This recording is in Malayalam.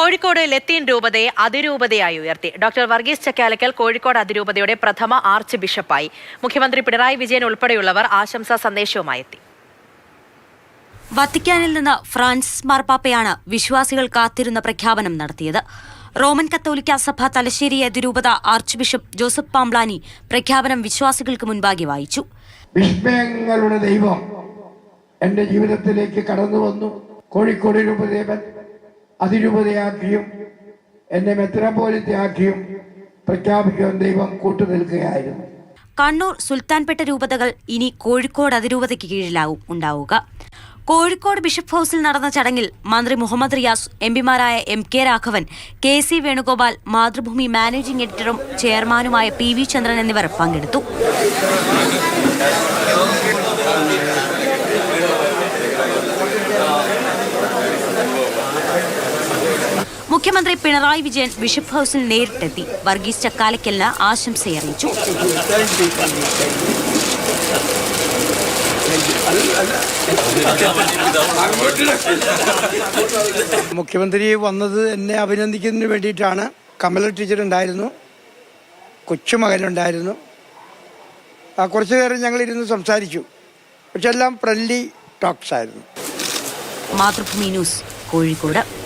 കോഴിക്കോട് ലത്തീൻ രൂപതയെ അതിരൂപതയായി ഉയർത്തി. ഡോക്ടർ വർഗീസ് ചക്കാലക്കൽ കോഴിക്കോട് അതിരൂപതയുടെ പ്രഥമ ആർച്ച് ബിഷപ്പായി. മുഖ്യമന്ത്രി പിണറായി വിജയൻ ഉൾപ്പെടെയുള്ളവർ ആശംസാ സന്ദേശവുമായി എത്തി. വത്തിക്കാനിൽ നിന്ന് ഫ്രാൻസിസ് മാർപ്പാപ്പയാണ് വിശ്വാസികൾ കാത്തിരുന്ന പ്രഖ്യാപനം നടത്തിയത്. റോമൻ കത്തോലിക്ക സഭ തലശ്ശേരി അതിരൂപത ആർച്ച് ബിഷപ്പ് ജോസഫ് പാംബ്ലാനി പ്രഖ്യാപനം വിശ്വാസികൾക്ക് മുൻപാകെ വായിച്ചു. വിസ്മയങ്ങളുടെ ദൈവം എന്റെ ജീവിതത്തിലേക്ക് കടന്നു വന്നു കോഴിക്കോട് രൂപദേവൻ അതിരൂപതയാക്കിയും എന്നെ മെത്രാപോലിത്തയാക്കിയും പ്രഖ്യാപിക്കുവാൻ ദൈവം കൂട്ടുനിൽക്കുകയായിരുന്നു കണ്ണൂർ സുൽത്താൻപേട്ട രൂപതകൾ ഇനി കോഴിക്കോട് അതിരൂപതയ്ക്ക് കീഴിലാവും ഉണ്ടാവുക. കോഴിക്കോട് ബിഷപ്പ് ഹൌസിൽ നടന്ന ചടങ്ങിൽ മന്ത്രി Muhammad Riyas എംപിമാരായ M K Raghavan K C Venugopal Mathrubhumi managing എഡിറ്ററും ചെയർമാനുമായ പി വി ചന്ദ്രൻ എന്നിവർ പങ്കെടുത്തു. മുഖ്യമന്ത്രി പിണറായി വിജയൻ ബിഷപ്പ് ഹൌസിൽ നേരിട്ടെത്തി. വർഗീസ് ചക്കാലക്കലിന് ആശംസയറിയിച്ചു മുഖ്യമന്ത്രി വന്നത് എന്നെ അഭിനന്ദിക്കുന്നതിന് വേണ്ടിയിട്ടാണ്. കമല ടീച്ചർ ഉണ്ടായിരുന്നു. കൊച്ചുമകനുണ്ടായിരുന്നു. ആ കുറച്ചു നേരം ഞങ്ങൾ ഇരുന്ന് സംസാരിച്ചു. പക്ഷെ എല്ലാം ഫ്രണ്ട്ലി ടോക്സ് ആയിരുന്നു. മാതൃഭൂമി ന്യൂസ് കോഴിക്കോട്.